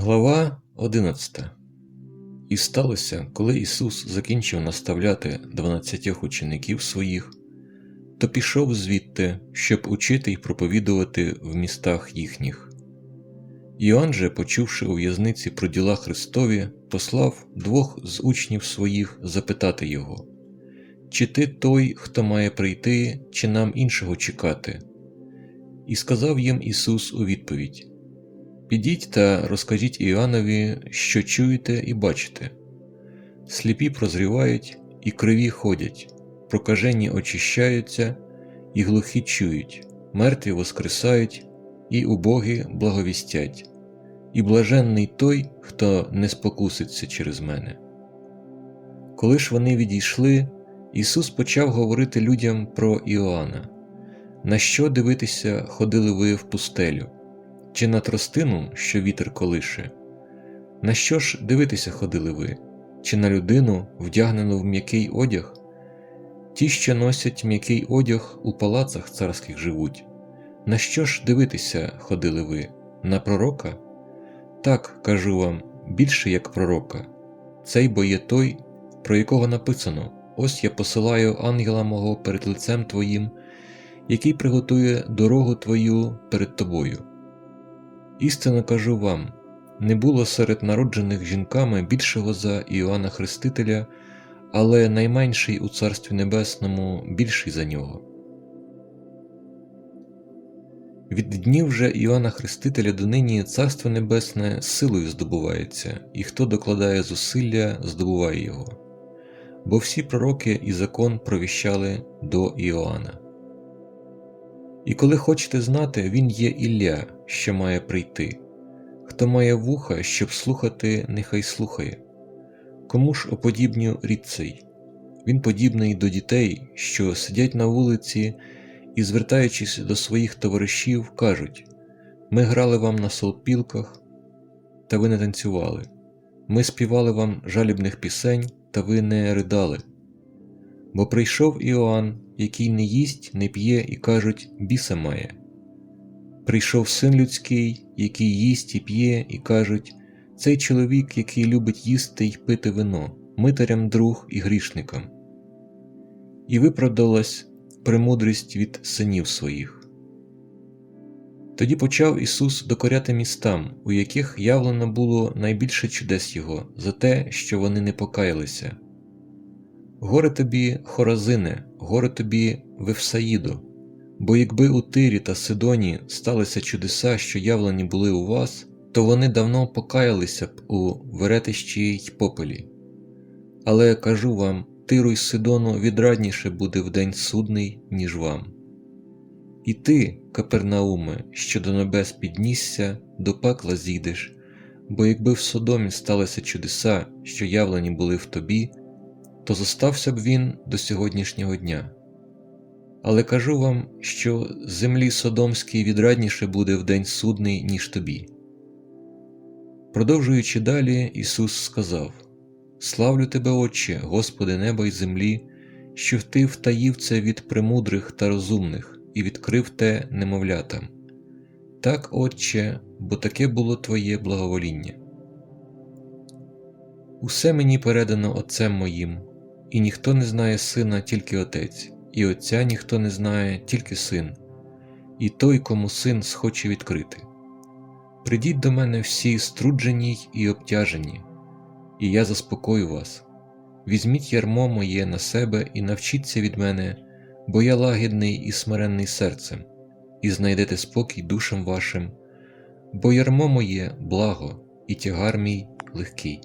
Глава 11 І сталося, коли Ісус закінчив наставляти дванадцятьох учеників своїх, то пішов звідти, щоб учити й проповідувати в містах їхніх. Іоанн же, почувши у в'язниці про діла Христові, послав двох з учнів своїх запитати його Чи ти той, хто має прийти, чи нам іншого чекати? І сказав їм Ісус у відповідь Підіть та розкажіть Іоаннові, що чуєте і бачите. Сліпі прозрівають, і криві ходять, прокажені очищаються, і глухі чують, мертві воскресають, і убогі благовістять, і блаженний той, хто не спокуситься через мене. Коли ж вони відійшли, Ісус почав говорити людям про Іоанна. На що дивитися ходили ви в пустелю? Чи на тростину, що вітер колише? На що ж дивитися ходили ви? Чи на людину, вдягнену в м'який одяг? Ті, що носять м'який одяг, у палацах царських живуть. На що ж дивитися ходили ви? На пророка? Так, кажу вам, більше як пророка. Цей бо є той, про якого написано: Ось я посилаю ангела мого перед лицем твоїм, який приготує дорогу твою перед тобою. Істинно кажу вам не було серед народжених жінками більшого за Іоанна Хрестителя, але найменший у Царстві Небесному більший за нього. Від днів же Іоанна Хрестителя донині Царство Небесне силою здобувається, і хто докладає зусилля, здобуває його. Бо всі пророки і закон провіщали до Іоанна. І коли хочете знати, він є Ілля, що має прийти. Хто має вуха, щоб слухати, нехай слухає. Кому ж оподібню рід цей? Він подібний до дітей, що сидять на вулиці і, звертаючись до своїх товаришів, кажуть Ми грали вам на солпілках, та ви не танцювали. Ми співали вам жалібних пісень, та ви не ридали. Бо прийшов Іоанн, який не їсть, не п'є, і кажуть, біса має. Прийшов син людський, який їсть і п'є, і кажуть, цей чоловік, який любить їсти й пити вино, митарям друг і грішникам. І виправдалась премудрість від синів своїх. Тоді почав Ісус докоряти містам, у яких явлено було найбільше чудес Його за те, що вони не покаялися. Горе тобі, Хоразине, горе тобі, Вевсаїдо, бо якби у Тирі та Сидоні сталися чудеса, що явлені були у вас, то вони давно покаялися б у веретищі й попелі. Але кажу вам, Тиру й Сидону відрадніше буде в день судний, ніж вам. І ти, Капернауме, що до небес піднісся, до пекла зійдеш, бо якби в Содомі сталися чудеса, що явлені були в тобі, то зостався б він до сьогоднішнього дня. Але кажу вам, що землі Содомській відрадніше буде в день судний, ніж тобі. Продовжуючи далі, Ісус сказав Славлю тебе, Отче, Господи неба й землі, що ти втаїв це від премудрих та розумних і відкрив те немовлятам. Так, Отче, бо таке було Твоє благовоління. Усе мені передано Отцем моїм, і ніхто не знає сина, тільки Отець, і Отця ніхто не знає, тільки син, і той, кому син схоче відкрити. Придіть до мене всі струджені і обтяжені, і я заспокою вас. Візьміть ярмо моє на себе і навчіться від мене, бо я лагідний і смиренний серцем, і знайдете спокій душам вашим, бо ярмо моє благо, і тягар мій легкий.